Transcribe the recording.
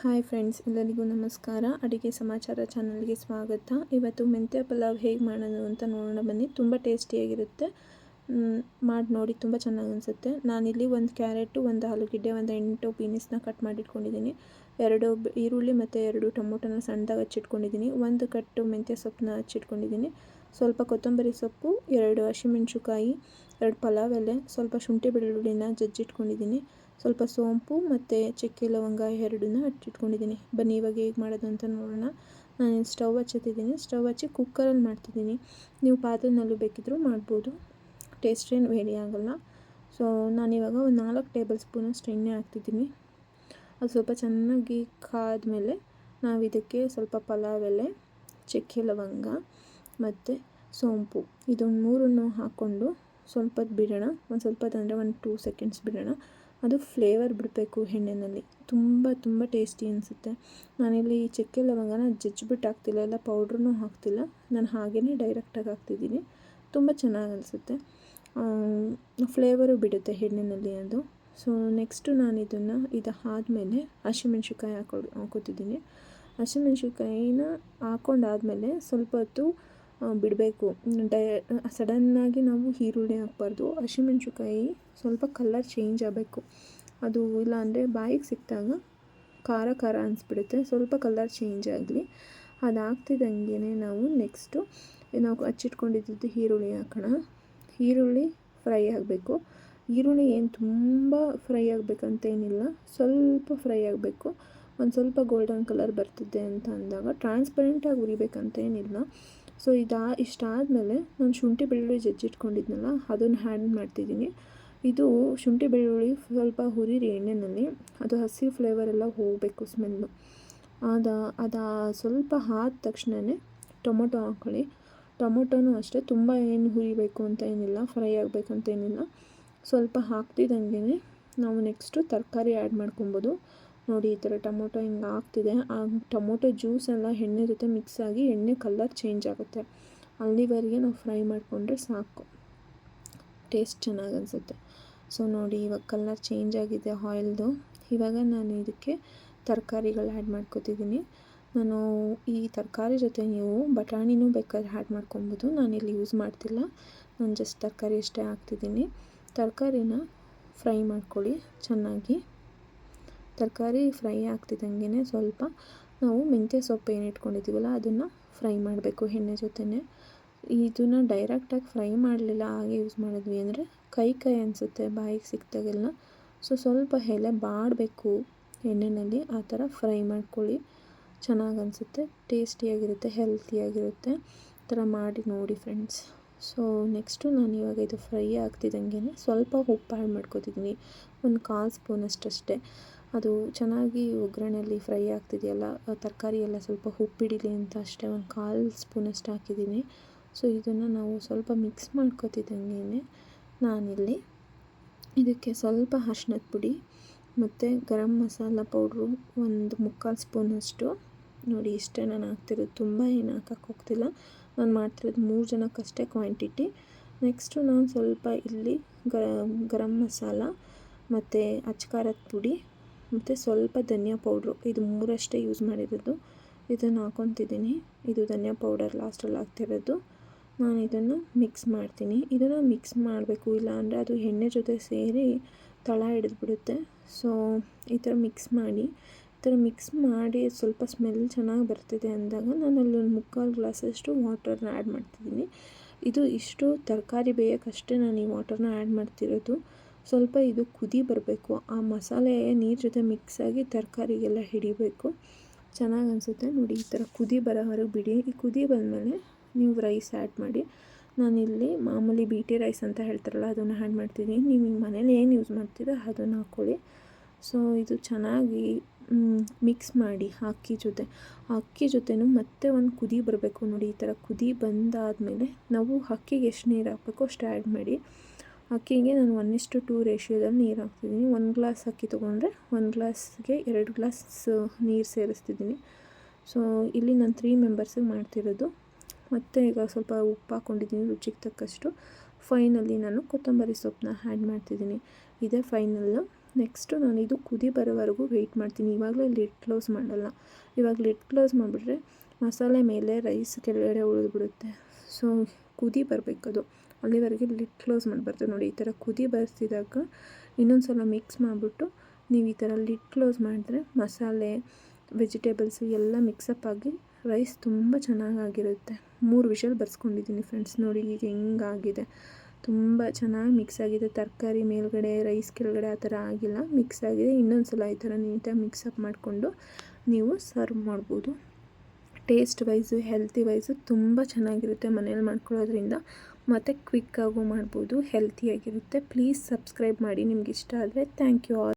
Hi friends, ಎಲ್ಲರಿಗೂ ನಮಸ್ಕಾರ. ಅಡುಗೆ ಸಮಾಚಾರ ಚಾನಲ್ಗೆ ಸ್ವಾಗತ. ಇವತ್ತು ಮೆಂತ್ಯ ಪಲಾವ್ ಹೇಗೆ ಮಾಡೋದು ಅಂತ ನೋಡೋಣ ಬನ್ನಿ. ತುಂಬ ಟೇಸ್ಟಿಯಾಗಿರುತ್ತೆ. ಮಾಡಿ ನೋಡಿ, ತುಂಬ ಚೆನ್ನಾಗಿ ಅನಿಸುತ್ತೆ. ನಾನಿಲ್ಲಿ ಒಂದು ಕ್ಯಾರೆಟು, ಒಂದು ಆಲೂಗೆಡ್ಡೆ, ಒಂದು ಎಂಟು ಬೀನಿಸ್ನ ಕಟ್ ಮಾಡಿಟ್ಕೊಂಡಿದ್ದೀನಿ. ಎರಡು ಈರುಳ್ಳಿ ಮತ್ತು ಎರಡು ಟೊಮೊಟೊನ ಸಣ್ಣದಾಗಿ ಹಚ್ಚಿಟ್ಕೊಂಡಿದ್ದೀನಿ. ಒಂದು ಕಟ್ಟು ಮೆಂತ್ಯ ಸೊಪ್ಪನ್ನ ಹಚ್ಚಿಟ್ಕೊಂಡಿದ್ದೀನಿ. ಸ್ವಲ್ಪ ಕೊತ್ತಂಬರಿ ಸೊಪ್ಪು, ಎರಡು ಹಸಿಮೆಣ್ಸಿಕಾಯಿ ಎರಡು ಪಲಾವ್ ಎಲೆ, ಸ್ವಲ್ಪ ಶುಂಠಿ ಬೆಳ್ಳುಳ್ಳಿನ ಜಜ್ಜಿಟ್ಕೊಂಡಿದ್ದೀನಿ. ಸ್ವಲ್ಪ ಸೋಂಪು ಮತ್ತು ಚಕ್ಕೆ ಲವಂಗ ಎರಡನ್ನ ಹಚ್ಚಿಟ್ಕೊಂಡಿದ್ದೀನಿ. ಬನ್ನಿ, ಇವಾಗ ಹೇಗೆ ಮಾಡೋದು ಅಂತ ನೋಡೋಣ. ನಾನು ಸ್ಟವ್ ಹಚ್ಚತ್ತಿದ್ದೀನಿ. ಸ್ಟವ್ ಹಚ್ಚಿ ಕುಕ್ಕರಲ್ಲಿ ಮಾಡ್ತಿದ್ದೀನಿ. ನೀವು ಪಾತ್ರೆನಲ್ಲೂ ಬೇಕಿದ್ದರೂ ಮಾಡ್ಬೋದು. ಟೇಸ್ಟ್ ಏನು ವೇರಿ ಆಗೋಲ್ಲ. ಸೊ ನಾನಿವಾಗ ಒಂದು ನಾಲ್ಕು ಟೇಬಲ್ ಸ್ಪೂನಷ್ಟು ಎಣ್ಣೆ ಹಾಕ್ತಿದ್ದೀನಿ. ಅದು ಸ್ವಲ್ಪ ಚೆನ್ನಾಗಿ ಕಾದ್ಮೇಲೆ ನಾವು ಇದಕ್ಕೆ ಸ್ವಲ್ಪ ಪಲಾವ್ ಎಲೆ, ಚಕ್ಕೆ ಲವಂಗ ಮತ್ತು ಸೋಂಪು. ಇದೊಂದು ಮೂರನ್ನು ಹಾಕ್ಕೊಂಡು ಸ್ವಲ್ಪ ಬಿಡೋಣ. ಒಂದು ಸ್ವಲ್ಪ ಅಂದರೆ ಒಂದು ಟೂ ಸೆಕೆಂಡ್ಸ್ ಬಿಡೋಣ. ಅದು ಫ್ಲೇವರ್ ಬಿಡಬೇಕು ಎಣ್ಣೆಯಲ್ಲಿ ತುಂಬ ತುಂಬ ಟೇಸ್ಟಿ ಅನಿಸುತ್ತೆ. ನಾನಿಲ್ಲಿ ಚಕ್ಕೆ ಲವಂಗನ ಜಜ್ಜಿಬಿಟ್ಟು ಹಾಕ್ತಿಲ್ಲ, ಎಲ್ಲ ಪೌಡ್ರೂ ಹಾಕ್ತಿಲ್ಲ. ನಾನು ಹಾಗೇ ಡೈರೆಕ್ಟಾಗಿ ಹಾಕ್ತಿದ್ದೀನಿ. ತುಂಬ ಚೆನ್ನಾಗಿ ಅನಿಸುತ್ತೆ. ಫ್ಲೇವರು ಬಿಡುತ್ತೆ ಎಣ್ಣೆಯಲ್ಲಿ ಅದು. ಸೊ ನೆಕ್ಸ್ಟು ನಾನು ಇದನ್ನು ಇದು ಆದಮೇಲೆ ಹಸಿಮೆಣ್ಸಿನ್ಕಾಯಿ ಹಾಕೊ, ಹಾಕೋತಿದ್ದೀನಿ. ಹಸಿಮೆಣ್ಸಿನ್ಕಾಯಿನ ಹಾಕೊಂಡಾದಮೇಲೆ ಸ್ವಲ್ಪ ಹೊತ್ತು ಬಿಡಬೇಕು. ಡೈ ಸಡನ್ನಾಗಿ ನಾವು ಈರುಳ್ಳಿ ಹಾಕ್ಬಾರ್ದು. ಹಸಿಮೆಣ್ಸಿಕಾಯಿ ಸ್ವಲ್ಪ ಕಲರ್ ಚೇಂಜ್ ಆಗಬೇಕು. ಅದು ಇಲ್ಲ ಅಂದರೆ ಬಾಯಿಗೆ ಸಿಕ್ಕಿದಾಗ ಖಾರ ಖಾರ ಅನಿಸ್ಬಿಡುತ್ತೆ. ಸ್ವಲ್ಪ ಕಲರ್ ಚೇಂಜ್ ಆಗಲಿ. ಅದು ಆಗ್ತಿದ್ದಂಗೆ ನಾವು ನೆಕ್ಸ್ಟು ನಾವು ಹಚ್ಚಿಟ್ಕೊಂಡಿದ್ದು ಈರುಳ್ಳಿ ಹಾಕೋಣ. ಈರುಳ್ಳಿ ಫ್ರೈ ಆಗಬೇಕು. ಈರುಳ್ಳಿ ಏನು ತುಂಬ ಫ್ರೈ ಆಗಬೇಕಂತೇನಿಲ್ಲ. ಸ್ವಲ್ಪ ಫ್ರೈ ಆಗಬೇಕು. ಒಂದು ಸ್ವಲ್ಪ ಗೋಲ್ಡನ್ ಕಲರ್ ಬರ್ತಿದೆ ಅಂತ ಅಂದಾಗ ಟ್ರಾನ್ಸ್ಪರೆಂಟಾಗಿ ಉರಿಬೇಕಂತೇನಿಲ್ಲ. ಸೊ ಇದಾ ಇಷ್ಟಾದಮೇಲೆ ನಾನು ಶುಂಠಿ ಬೆಳ್ಳುಳ್ಳಿ ಜಜ್ಜಿಟ್ಕೊಂಡಿದ್ನಲ್ಲ, ಅದನ್ನು ಹ್ಯಾಂಡ್ ಮಾಡ್ತಿದ್ದೀನಿ. ಇದು ಶುಂಠಿ ಬೆಳ್ಳುಳ್ಳಿ ಸ್ವಲ್ಪ ಹುರಿರಿ ಎಣ್ಣೆಯಲ್ಲಿ ಅದು ಹಸಿ ಫ್ಲೇವರ್ ಎಲ್ಲ ಹೋಗಬೇಕು ಸ್ಮೆಲ್ಲು ಅದ, ಅದು ಸ್ವಲ್ಪ ಆದ ತಕ್ಷಣವೇ ಟೊಮೊಟೊ ಹಾಕ್ಕೊಳ್ಳಿ ಟೊಮೊಟೊನೂ ಅಷ್ಟೇ, ತುಂಬ ಏನು ಹುರಿಬೇಕು ಅಂತ ಏನಿಲ್ಲ ಫ್ರೈ ಆಗಬೇಕಂತ ಏನಿಲ್ಲ. ಸ್ವಲ್ಪ ಹಾಕ್ತಿದ್ದಂಗೆ ನಾವು ನೆಕ್ಸ್ಟು ತರಕಾರಿ ಆ್ಯಡ್ ಮಾಡ್ಕೊಬೋದು. ನೋಡಿ, ಈ ಥರ ಟೊಮೊಟೊ ಹಿಂಗೆ ಆಗ್ತಿದೆ. ಆ ಟೊಮೊಟೊ ಜ್ಯೂಸ್ ಎಲ್ಲ ಎಣ್ಣೆ ಜೊತೆ ಮಿಕ್ಸ್ ಆಗಿ ಎಣ್ಣೆ ಕಲರ್ ಚೇಂಜ್ ಆಗುತ್ತೆ. ಅಲ್ಲಿವರೆಗೆ ನಾವು ಫ್ರೈ ಮಾಡಿಕೊಂಡ್ರೆ ಸಾಕು. ಟೇಸ್ಟ್ ಚೆನ್ನಾಗಿ ಅನಿಸುತ್ತೆ. ಸೊ ನೋಡಿ, ಇವಾಗ ಕಲರ್ ಚೇಂಜ್ ಆಗಿದೆ ಆಯಿಲ್ದು ಇವಾಗ ನಾನು ಇದಕ್ಕೆ ತರಕಾರಿಗಳು ಆ್ಯಡ್ ಮಾಡ್ಕೋತಿದ್ದೀನಿ. ನಾನು ಈ ತರಕಾರಿ ಜೊತೆ ನೀವು ಬಟಾಣಿನೂ ಬೇಕಾದ್ರೆ ಆ್ಯಡ್ ಮಾಡ್ಕೊಬೋದು. ಇಲ್ಲಿ ಯೂಸ್ ಮಾಡ್ತಿಲ್ಲ. ನಾನು ಜಸ್ಟ್ ತರಕಾರಿ ಅಷ್ಟೇ ಹಾಕ್ತಿದ್ದೀನಿ. ತರಕಾರಿನ ಫ್ರೈ ಮಾಡ್ಕೊಳ್ಳಿ ಚೆನ್ನಾಗಿ. ತರಕಾರಿ ಫ್ರೈ ಆಗ್ತಿದ್ದಂಗೆ ಸ್ವಲ್ಪ ನಾವು ಮೆಂತ್ಯ ಸೊಪ್ಪು ಏನು ಇಟ್ಕೊಂಡಿದ್ದೀವಲ್ಲ ಅದನ್ನು ಫ್ರೈ ಮಾಡಬೇಕು ಎಣ್ಣೆ ಜೊತೆನೆ. ಇದನ್ನು ಡೈರೆಕ್ಟಾಗಿ ಫ್ರೈ ಮಾಡಲಿಲ್ಲ, ಹಾಗೆ ಯೂಸ್ ಮಾಡಿದ್ವಿ ಅಂದರೆ ಕೈ ಕೈ ಅನಿಸುತ್ತೆ, ಬಾಯಿಗೆ ಸಿಕ್ತಾಗೆಲ್ಲ ಸೊ ಸ್ವಲ್ಪ ಎಲೆ ಬಾಡಬೇಕು ಎಣ್ಣೆಯಲ್ಲಿ ಆ ಥರ ಫ್ರೈ ಮಾಡ್ಕೊಳ್ಳಿ. ಚೆನ್ನಾಗಿ ಅನಿಸುತ್ತೆ ಟೇಸ್ಟಿಯಾಗಿರುತ್ತೆ ಹೆಲ್ತಿಯಾಗಿರುತ್ತೆ ಈ ಥರ ಮಾಡಿ ನೋಡಿ ಫ್ರೆಂಡ್ಸ್ ಸೊ ನೆಕ್ಸ್ಟು ನಾನು ಇವಾಗ ಇದು ಫ್ರೈ ಆಗ್ತಿದ್ದಂಗೆ ಸ್ವಲ್ಪ ಉಪ್ಪು ಆ್ಯಡ್ ಮಾಡ್ಕೋತಿದ್ದೀನಿ ಒಂದು ಕಾಲು ಸ್ಪೂನಷ್ಟಷ್ಟೇ ಅದು ಚೆನ್ನಾಗಿ ಒಗ್ಗರಣೆಯಲ್ಲಿ ಫ್ರೈ ಆಗ್ತಿದೆಯಲ್ಲ ತರಕಾರಿ ಎಲ್ಲ ಸ್ವಲ್ಪ ಉಪ್ಪಿಡಿಲಿ ಅಂತ ಅಷ್ಟೇ ಒಂದು ಕಾಲು ಸ್ಪೂನಷ್ಟು ಹಾಕಿದ್ದೀನಿ. ಸೊ, ಇದನ್ನು ನಾವು ಸ್ವಲ್ಪ ಮಿಕ್ಸ್ ಮಾಡ್ಕೊತಿದ್ದಂಗೆ ನಾನಿಲ್ಲಿ ಇದಕ್ಕೆ ಸ್ವಲ್ಪ ಅರ್ಶಿನದ ಪುಡಿ ಮತ್ತು ಗರಂ ಮಸಾಲ ಪೌಡ್ರು ಒಂದು ಮುಕ್ಕಾಲು ಸ್ಪೂನಷ್ಟು ನೋಡಿ, ಇಷ್ಟೇ ನಾನು ಹಾಕ್ತಿರೋದು. ತುಂಬ ಏನು ಹಾಕಕ್ಕೆ ಹೋಗ್ತಿಲ್ಲ. ನಾನು ಮಾಡ್ತಿರೋದು ಮೂರು ಜನಕ್ಕಷ್ಟೇ ಕ್ವಾಂಟಿಟಿ ನೆಕ್ಸ್ಟು ನಾನು ಸ್ವಲ್ಪ ಇಲ್ಲಿ ಗರಂ ಮಸಾಲ ಮತ್ತು ಅಚ್ಕಾರದ ಪುಡಿ ಮತ್ತು ಸ್ವಲ್ಪ ಧನಿಯಾ ಪೌಡ್ರು, ಇದು ಮೂರಷ್ಟೇ ಯೂಸ್ ಮಾಡಿರೋದು. ಇದನ್ನು ಹಾಕೊತಿದ್ದೀನಿ. ಇದು ಧನಿಯಾ ಪೌಡರ್ ಲಾಸ್ಟಲ್ಲಿ ಹಾಕ್ತಿರೋದು. ನಾನು ಇದನ್ನು ಮಿಕ್ಸ್ ಮಾಡ್ತೀನಿ. ಇದನ್ನು ಮಿಕ್ಸ್ ಮಾಡಬೇಕು, ಇಲ್ಲ ಅಂದರೆ ಅದು ಎಣ್ಣೆ ಜೊತೆ ಸೇರಿ ತಳ ಹಿಡಿದ್ಬಿಡುತ್ತೆ. ಸೊ ಈ ಥರ ಮಿಕ್ಸ್ ಮಾಡಿ. ಈ ಥರ ಮಿಕ್ಸ್ ಮಾಡಿ ಸ್ವಲ್ಪ ಸ್ಮೆಲ್ ಚೆನ್ನಾಗಿ ಬರ್ತಿದೆ ಅಂದಾಗ ನಾನು ಅಲ್ಲೊಂದು ಮುಕ್ಕಾಲು ಗ್ಲಾಸಷ್ಟು ವಾಟರ್ನ ಆ್ಯಡ್ ಮಾಡ್ತಿದ್ದೀನಿ. ಇದು ಇಷ್ಟು ತರಕಾರಿ ಬೇಯೋಕ್ಕಷ್ಟೇ ನಾನು ಈ ವಾಟರ್ನ ಆ್ಯಡ್ ಮಾಡ್ತಿರೋದು. ಸ್ವಲ್ಪ ಇದು ಕುದಿ ಬರಬೇಕು. ಆ ಮಸಾಲೆ ನೀರು ಜೊತೆ ಮಿಕ್ಸ್ ಆಗಿ ತರಕಾರಿಗೆಲ್ಲ ಹಿಡಿಬೇಕು. ಚೆನ್ನಾಗಿ ಅನಿಸುತ್ತೆ ನೋಡಿ ಈ ಥರ ಕುದಿ ಬರೋವರೆಗೆ ಬಿಡಿ. ಈ ಕುದಿ ಬಂದಮೇಲೆ ನೀವು ರೈಸ್ ಆ್ಯಡ್ ಮಾಡಿ. ನಾನಿಲ್ಲಿ ಮಾಮೂಲಿ ಬೀಟಿ ರೈಸ್ ಅಂತ ಹೇಳ್ತಾರಲ್ಲ, ಅದನ್ನು ಆ್ಯಡ್ ಮಾಡ್ತೀನಿ. ನೀವು ಮನೇಲಿ ಏನು ಯೂಸ್ ಮಾಡ್ತೀರೋ ಅದನ್ನು ಹಾಕ್ಕೊಳ್ಳಿ ಸೊ ಇದು ಚೆನ್ನಾಗಿ ಮಿಕ್ಸ್ ಮಾಡಿ ಅಕ್ಕಿ ಜೊತೆ. ಅಕ್ಕಿ ಜೊತೆನೂ ಮತ್ತೆ ಒಂದು ಕುದಿ ಬರಬೇಕು ನೋಡಿ ಈ ಥರ ಕುದಿ ಬಂದಾದಮೇಲೆ ನಾವು ಅಕ್ಕಿಗೆ ಎಷ್ಟು ನೀರು ಹಾಕಬೇಕು ಅಷ್ಟು ಆ್ಯಡ್ ಮಾಡಿ. ಅಕ್ಕಿಗೆ ನಾನು ಒನ್ ಇಷ್ಟು ಟೂ ರೇಷಿಯೋದಲ್ಲಿ ನೀರು ಹಾಕ್ತಿದ್ದೀನಿ. ಒಂದು ಗ್ಲಾಸ್ ಅಕ್ಕಿ ತೊಗೊಂಡ್ರೆ ಒಂದು ಗ್ಲಾಸ್ಗೆ ಎರಡು ಗ್ಲಾಸ್ ನೀರು ಸೇರಿಸ್ತಿದ್ದೀನಿ. ಸೊ ಇಲ್ಲಿ ನಾನು ತ್ರೀ ಮೆಂಬರ್ಸಿಗೆ ಮಾಡ್ತಿರೋದು. ಮತ್ತು ಈಗ ಸ್ವಲ್ಪ ಉಪ್ಪು ಹಾಕ್ಕೊಂಡಿದ್ದೀನಿ ರುಚಿಗೆ ತಕ್ಕಷ್ಟು. ಫೈನಲ್ಲಿ ನಾನು ಕೊತ್ತಂಬರಿ ಸೊಪ್ಪನ್ನ ಆ್ಯಡ್ ಮಾಡ್ತಿದ್ದೀನಿ. ಇದೇ ಫೈನಲ್ಲು ನೆಕ್ಸ್ಟು ನಾನು ಇದು ಕುದಿ ಬರೋವರೆಗೂ ವೆಯ್ಟ್ ಮಾಡ್ತೀನಿ. ಇವಾಗಲೇ ಲಿಡ್ ಕ್ಲೋಸ್ ಮಾಡಲ್ಲ. ಇವಾಗ ಲಿಡ್ ಕ್ಲೋಸ್ ಮಾಡಿಬಿಟ್ರೆ ಮಸಾಲೆ ಮೇಲೆ ರೈಸ್ ಕೆಳಗಡೆ ಉಳಿದ್ಬಿಡುತ್ತೆ. ಸೊ ಕುದಿ ಬರಬೇಕದು. ಅಲ್ಲಿವರೆಗೆ ಲಿಡ್ ಕ್ಲೋಸ್ ಮಾಡಬಾರ್ದು. ನೋಡಿ, ಈ ಥರ ಕುದಿ ಬರೆಸಿದಾಗ ಇನ್ನೊಂದು ಸಲ ಮಿಕ್ಸ್ ಮಾಡಿಬಿಟ್ಟು ನೀವು ಈ ಥರ ಲಿಡ್ ಕ್ಲೋಸ್ ಮಾಡಿದ್ರೆ ಮಸಾಲೆ ವೆಜಿಟೇಬಲ್ಸು ಎಲ್ಲ ಮಿಕ್ಸಪ್ ಆಗಿ ರೈಸ್ ತುಂಬ ಚೆನ್ನಾಗಾಗಿರುತ್ತೆ. ಮೂರು ವಿಷಲ್ ಬರ್ಸ್ಕೊಂಡಿದ್ದೀನಿ ಫ್ರೆಂಡ್ಸ್ ನೋಡಿ, ಈಗ ಹೆಂಗಾಗಿದೆ. ತುಂಬ ಚೆನ್ನಾಗಿ ಮಿಕ್ಸ್ ಆಗಿದೆ. ತರಕಾರಿ ಮೇಲ್ಗಡೆ ರೈಸ್ ಕೆಳಗಡೆ ಆ ಥರ ಆಗಿಲ್ಲ. ಮಿಕ್ಸ್ ಆಗಿದೆ. ಇನ್ನೊಂದು ಸಲ ಈ ಥರ ನೀಟಾಗಿ ಮಿಕ್ಸಪ್ ಮಾಡಿಕೊಂಡು ನೀವು ಸರ್ವ್ ಮಾಡ್ಬೋದು. ಟೇಸ್ಟ್ ವೈಸು, ಹೆಲ್ತಿ ವೈಸು ತುಂಬ ಚೆನ್ನಾಗಿರುತ್ತೆ ಮನೇಲಿ ಮಾಡ್ಕೊಳ್ಳೋದ್ರಿಂದ. ಮತ್ತು ಕ್ವಿಕ್ಕಾಗೂ ಮಾಡ್ಬೋದು, ಹೆಲ್ತಿಯಾಗಿರುತ್ತೆ. ಪ್ಲೀಸ್ ಸಬ್ಸ್ಕ್ರೈಬ್ ಮಾಡಿ ನಿಮ್ಗೆ ಇಷ್ಟ ಆದರೆ ಥ್ಯಾಂಕ್ ಯು ಆಲ್.